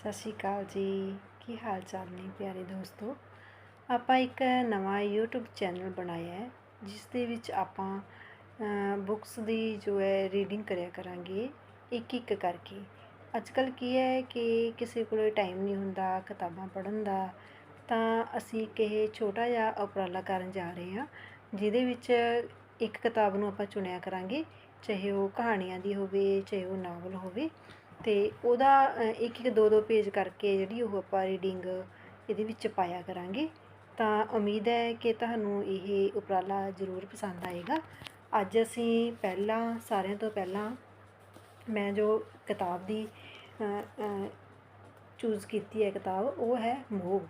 ਸਤਿ ਸ਼੍ਰੀ ਅਕਾਲ ਜੀ। ਕੀ ਹਾਲ ਚਾਲ ਨੇ ਪਿਆਰੇ ਦੋਸਤੋ? ਆਪਾਂ ਇੱਕ ਨਵਾਂ YouTube ਚੈਨਲ ਬਣਾਇਆ ਹੈ, ਜਿਸ ਦੇ ਵਿੱਚ ਆਪਾਂ ਬੁੱਕਸ ਦੀ ਜੋ ਹੈ ਰੀਡਿੰਗ ਕਰਿਆ ਕਰਾਂਗੇ ਇੱਕ ਇੱਕ ਕਰਕੇ। ਅੱਜ ਕੱਲ੍ਹ ਕੀ ਹੈ ਕਿ ਕਿਸੇ ਕੋਲ ਟਾਈਮ ਨਹੀਂ ਹੁੰਦਾ, ਕਿਤਾਬਾਂ ਪੜ੍ਹਨ ਦਾ, ਤਾਂ ਅਸੀਂ ਇੱਕ ਇਹ ਛੋਟਾ ਜਿਹਾ ਉਪਰਾਲਾ ਕਰਨ ਜਾ ਰਹੇ ਹਾਂ, ਜਿਹਦੇ ਵਿੱਚ ਇੱਕ ਕਿਤਾਬ ਨੂੰ ਆਪਾਂ ਚੁਣਿਆ ਕਰਾਂਗੇ, ਚਾਹੇ ਉਹ ਕਹਾਣੀਆਂ ਦੀ ਹੋਵੇ, ਚਾਹੇ ਉਹ ਨਾਵਲ ਹੋਵੇ। ਅਤੇ ਉਹਦਾ ਇੱਕ ਇੱਕ ਦੋ ਦੋ ਪੇਜ ਕਰਕੇ ਜਿਹੜੀ ਉਹ ਆਪਾਂ ਰੀਡਿੰਗ ਇਹਦੇ ਵਿੱਚ ਪਾਇਆ ਕਰਾਂਗੇ। ਤਾਂ ਉਮੀਦ ਹੈ ਕਿ ਤੁਹਾਨੂੰ ਇਹ ਉਪਰਾਲਾ ਜ਼ਰੂਰ ਪਸੰਦ ਆਏਗਾ। ਅੱਜ ਅਸੀਂ ਪਹਿਲਾਂ, ਸਾਰਿਆਂ ਤੋਂ ਪਹਿਲਾਂ ਮੈਂ ਜੋ ਕਿਤਾਬ ਦੀ ਚੂਜ਼ ਕੀਤੀ ਹੈ ਕਿਤਾਬ, ਉਹ ਹੈ ਮੋਹ।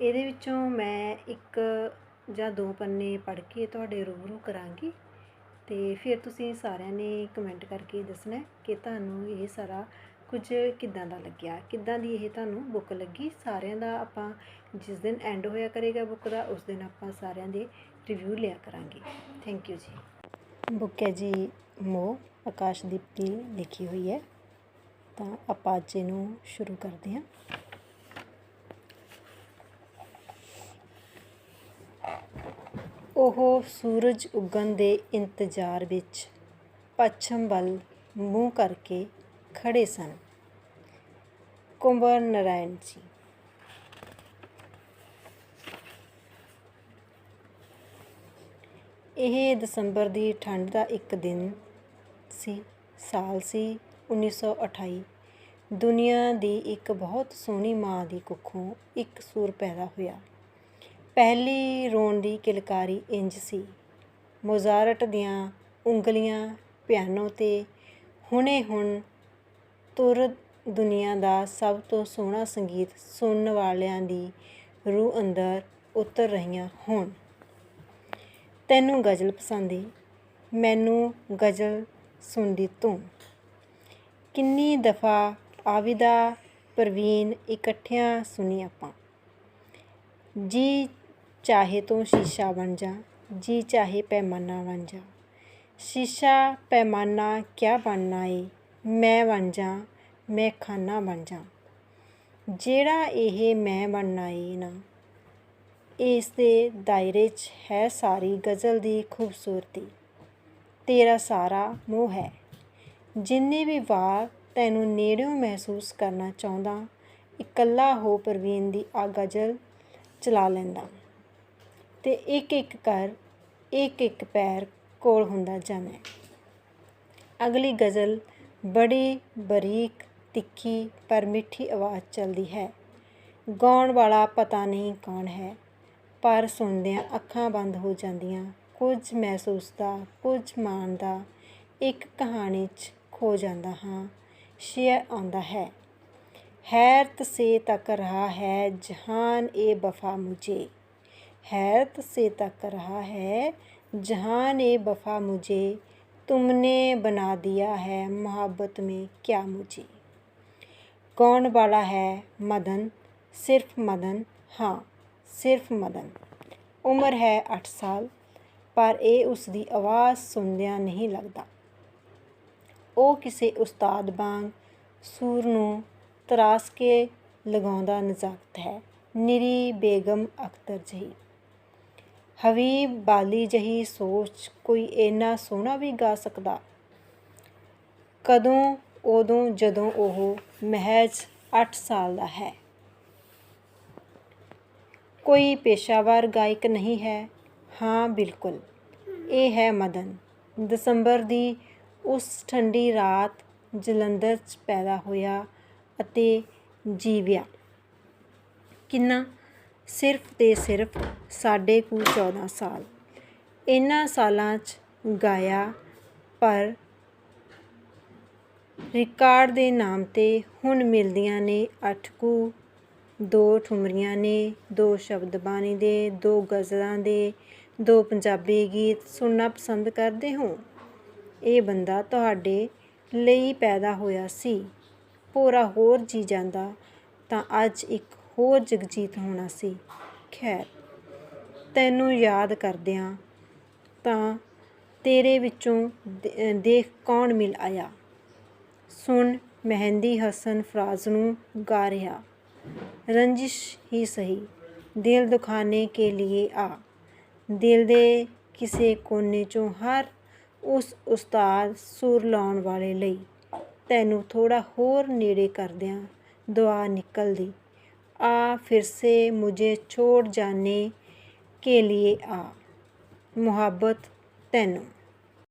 ਇਹਦੇ ਵਿੱਚੋਂ ਮੈਂ ਇੱਕ ਜਾਂ ਦੋ ਪੰਨੇ ਪੜ੍ਹ ਕੇ ਤੁਹਾਡੇ ਰੂਬਰੂ ਕਰਾਂਗੀ। ਅਤੇ ਫਿਰ ਤੁਸੀਂ ਸਾਰਿਆਂ ਨੇ ਕਮੈਂਟ ਕਰਕੇ ਦੱਸਣਾ ਕਿ ਤੁਹਾਨੂੰ ਇਹ ਸਾਰਾ ਕੁਝ ਕਿੱਦਾਂ ਦਾ ਲੱਗਿਆ, ਕਿੱਦਾਂ ਦੀ ਇਹ ਤੁਹਾਨੂੰ ਬੁੱਕ ਲੱਗੀ। ਸਾਰਿਆਂ ਦਾ ਆਪਾਂ ਜਿਸ ਦਿਨ ਐਂਡ ਹੋਇਆ ਕਰੇਗਾ ਬੁੱਕ ਦਾ, ਉਸ ਦਿਨ ਆਪਾਂ ਸਾਰਿਆਂ ਦੇ ਰਿਵਿਊ ਲਿਆ ਕਰਾਂਗੇ। ਥੈਂਕ ਯੂ ਜੀ। ਬੁੱਕ ਹੈ ਜੀ ਮੋਹ, ਆਕਾਸ਼ਦੀਪ ਦੀ ਲਿਖੀ ਹੋਈ ਹੈ। ਤਾਂ ਆਪਾਂ ਅੱਜ ਇਹਨੂੰ ਸ਼ੁਰੂ ਕਰਦੇ ਹਾਂ। ਉਹ ਸੂਰਜ ਉੱਗਣ ਦੇ ਇੰਤਜ਼ਾਰ ਵਿੱਚ ਪੱਛਮ ਵੱਲ ਮੂੰਹ ਕਰਕੇ ਖੜ੍ਹੇ ਸਨ। ਕੁੰਵਰ ਨਾਰਾਇਣ ਜੀ। ਇਹ ਦਸੰਬਰ ਦੀ ਠੰਡ ਦਾ ਇੱਕ ਦਿਨ ਸੀ, ਸਾਲ ਸੀ 1928 ਦੁਨੀਆ ਦੀ ਇੱਕ ਬਹੁਤ ਸੋਹਣੀ ਮਾਂ ਦੀ ਕੁੱਖੋਂ ਇੱਕ ਸੂਰ ਪੈਦਾ ਹੋਇਆ। ਪਹਿਲੀ ਰੋਣ ਦੀ ਕਿਲਕਾਰੀ ਇੰਜ ਸੀ। ਮੋਜ਼ਾਰਟ ਦੀਆਂ ਉਂਗਲੀਆਂ ਪਿਆਨੋ 'ਤੇ ਹੁਣੇ ਹੁਣ ਤੁਰ ਦੁਨੀਆ ਦਾ ਸਭ ਤੋਂ ਸੋਹਣਾ ਸੰਗੀਤ ਸੁਣਨ ਵਾਲਿਆਂ ਦੀ ਰੂਹ ਅੰਦਰ ਉਤਰ ਰਹੀਆਂ ਹੋਣ। ਤੈਨੂੰ ਗਜ਼ਲ ਪਸੰਦ ਏ, ਮੈਨੂੰ ਗਜ਼ਲ ਸੁਣਦੀ ਤੂੰ। ਕਿੰਨੀ ਦਫਾ ਆਵਿਦਾ ਪ੍ਰਵੀਨ ਇਕੱਠਿਆਂ ਸੁਣੀ ਆਪਾਂ। ਜੀ ਚਾਹੇ ਤੂੰ ਸ਼ੀਸ਼ਾ ਬਣ ਜਾ, ਜੀ ਚਾਹੇ ਪੈਮਾਨਾ ਬਣ ਜਾ। ਸ਼ੀਸ਼ਾ, ਪੈਮਾਨਾ ਕਿਆ ਬਣਨਾ ਏ? ਮੈਂ ਬਣ ਜਾ, ਮੈਂ ਖਾਨਾ ਬਣ ਜਾ। ਜਿਹੜਾ ਇਹ ਮੈਂ ਬਣਨਾ ਏ ਨਾ, ਇਸ ਦੇ ਦਾਇਰੇ 'ਚ ਹੈ ਸਾਰੀ ਗਜ਼ਲ ਦੀ ਖੂਬਸੂਰਤੀ। ਤੇਰਾ ਸਾਰਾ ਮੋਹ ਹੈ। ਜਿੰਨੇ ਵੀ ਵਾਰ ਤੈਨੂੰ ਨੇੜਿਓਂ ਮਹਿਸੂਸ ਕਰਨਾ ਚਾਹੁੰਦਾ, ਇਕੱਲਾ ਹੋ ਪ੍ਰਵੀਨ ਦੀ ਆ ਗਜ਼ਲ ਚਲਾ ਲੈਂਦਾ। ਤੇ ਇੱਕ ਇੱਕ ਕਰ ਇੱਕ ਇੱਕ ਪੈਰ ਕੋਲ ਹੁੰਦਾ ਜਾਵੇ ਅਗਲੀ ਗਜ਼ਲ, ਬੜੀ ਬਰੀਕ, ਤਿੱਖੀ ਪਰ ਮਿੱਠੀ ਆਵਾਜ਼ ਚੱਲਦੀ ਹੈ। ਗਾਉਣ ਵਾਲਾ ਪਤਾ ਨਹੀਂ ਕੌਣ ਹੈ, ਪਰ ਸੁਣਦਿਆਂ ਅੱਖਾਂ ਬੰਦ ਹੋ ਜਾਂਦੀਆਂ, ਕੁਝ ਮਹਿਸੂਸ ਦਾ ਕੁਝ ਮਾਣ ਦਾ ਇੱਕ ਕਹਾਣੀ 'ਚ ਖੋ ਜਾਂਦਾ ਹਾਂ ਸ਼ੇਅਰ ਆਉਂਦਾ ਹੈ। ਹੈਰਤ ਸੇ ਤੱਕ ਰਹਾ ਹੈ, ਜਹਾਨ ਇਹ ਬਫਾ ਮੁਝੇ। हैरत से तक रहा है जहान ए वफा मुझे तुमने बना दिया है मोहब्बत में क्या मुझे कौन वाला है मदन सिर्फ मदन हाँ ਸਿਰਫ ਮਦਨ ਉਮਰ ਹੈ 8 ਸਾਲ ਪਰ ਇਹ ਉਸ ਦੀ ਆਵਾਜ਼ ਸੁਣਦਿਆਂ ਨਹੀਂ ਲੱਗਦਾ ਉਹ ਕਿਸੇ ਉਸਤਾਦ ਵਾਂਗ ਸੂਰ ਨੂੰ ਤਰਾਸ ਕੇ ਲਗਾਉਂਦਾ ਨਜ਼ਾਕਤ ਹੈ ਨਿਰੀ ਬੇਗਮ ਅਖਤਰ ਜਹੀ ਹਬੀਬ ਬਾਲੀ ਜਹੀ ਸੋਚ ਕੋਈ ਇੰਨਾ ਸੋਹਣਾ ਵੀ ਗਾ ਸਕਦਾ। ਕਦੋਂ, ਉਦੋਂ, ਜਦੋਂ ਉਹ ਮਹਿਜ 8 ਸਾਲ ਦਾ ਹੈ। ਕੋਈ ਪੇਸ਼ਾਵਰ ਗਾਇਕ ਨਹੀਂ ਹੈ। ਹਾਂ, ਬਿਲਕੁਲ। ਇਹ ਹੈ ਮਦਨ। ਦਸੰਬਰ ਦੀ ਉਸ ਠੰਡੀ ਰਾਤ ਜਲੰਧਰ 'ਚ ਪੈਦਾ ਹੋਇਆ ਅਤੇ ਜੀਵਿਆ। ਕਿੰਨਾ ਸਿਰਫ ਤੇ ਸਿਰਫ ਸਾਡੇ ਕੁ 14 ਸਾਲ। ਇਹਨਾਂ ਸਾਲਾਂ 'ਚ ਗਾਇਆ, ਪਰ ਰਿਕਾਰਡ ਦੇ ਨਾਮ ਤੇ ਹੁਣ ਮਿਲਦੀਆਂ ਨੇ 8 ਕੁ, ਦੋ ਠੁਮਰੀਆਂ ਨੇ, ਦੋ ਸ਼ਬਦ ਬਾਣੀ ਦੇ, ਦੋ ਗਜ਼ਲਾਂ ਦੇ, ਦੋ ਪੰਜਾਬੀ ਗੀਤ ਸੁਣਨਾ ਪਸੰਦ ਕਰਦੇ ਹੋ? ਇਹ ਬੰਦਾ ਤੁਹਾਡੇ ਲਈ ਪੈਦਾ ਹੋਇਆ ਸੀ। ਭੋਰਾ ਹੋਰ ਜੀ ਜਾਂਦਾ ਤਾਂ ਅੱਜ ਇੱਕ ਹੋਰ ਜਗਜੀਤ ਹੋਣਾ ਸੀ। ਖੈਰ, ਤੈਨੂੰ ਯਾਦ ਕਰਦਿਆਂ ਤਾਂ ਤੇਰੇ ਵਿੱਚੋਂ ਦੇਖ ਕੌਣ ਮਿਲ ਆਇਆ? ਸੁਣ, ਮਹਿੰਦੀ ਹਸਨ ਫਰਾਜ਼ ਨੂੰ ਗਾ ਰਿਹਾ। ਰੰਜਿਸ਼ ਹੀ ਸਹੀ। ਦਿਲ ਦੁਖਾਨੇ ਕੇ लिए ਆ। ਦਿਲ ਦੇ ਕਿਸੇ ਕੋਨੇ ਚੋਂ ਹਰ ਉਸ ਉਸਤਾਦ ਸੁਰ ਲਾਉਣ ਵਾਲੇ ਲਈ ਤੈਨੂੰ ਥੋੜਾ ਹੋਰ ਨੇੜੇ ਕਰਦਿਆਂ ਦੁਆ ਨਿਕਲਦੀ। ਆ ਫਿਰ ਸੇ ਮੁਝੇ ਛੋੜ ਜਾਣੇ ਕੇ लिए ਆ ਮੁਹੱਬਤ ਤੈਨੂੰ